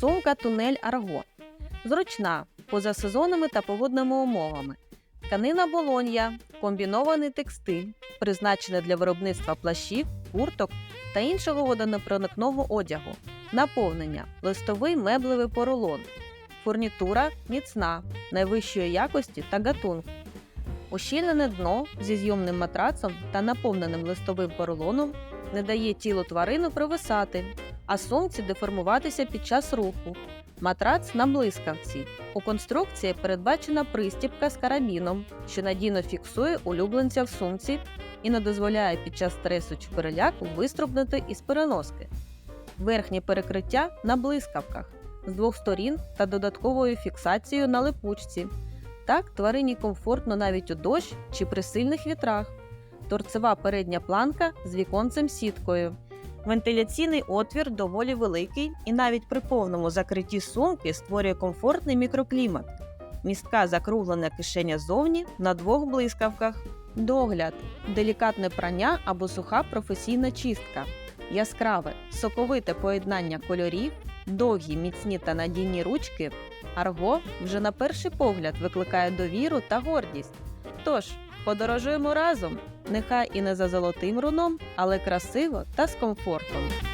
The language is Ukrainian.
Сумка тунель Арго. Зручна, поза сезонними та погодними умовами. Тканина Болонья, комбінований текстиль, призначений для виробництва плащів, курток та іншого водонепроникного одягу. Наповнення листовий меблевий поролон. Фурнітура міцна, найвищої якості та гатунку. Ущільнене дно зі зйомним матрацом та наповненим листовим поролоном не дає тілу тварини провисати, а сумці деформуватися під час руху. Матрац на блискавці. У конструкції передбачена пристіпка з карабіном, що надійно фіксує улюбленця в сумці і не дозволяє під час стресу чи переляку виструбнути із переноски. Верхнє перекриття на блискавках з двох сторін та додатковою фіксацією на липучці. Так тварині комфортно навіть у дощ чи при сильних вітрах. Торцева передня планка з віконцем сіткою. Вентиляційний отвір доволі великий і навіть при повному закритті сумки створює комфортний мікроклімат. Містка закруглена кишеня ззовні на двох блискавках. Догляд, делікатне прання або суха професійна чистка, яскраве, соковите поєднання кольорів, довгі, міцні та надійні ручки. Арго вже на перший погляд викликає довіру та гордість. Тож, подорожуємо разом, нехай і не за золотим руном, але красиво та з комфортом.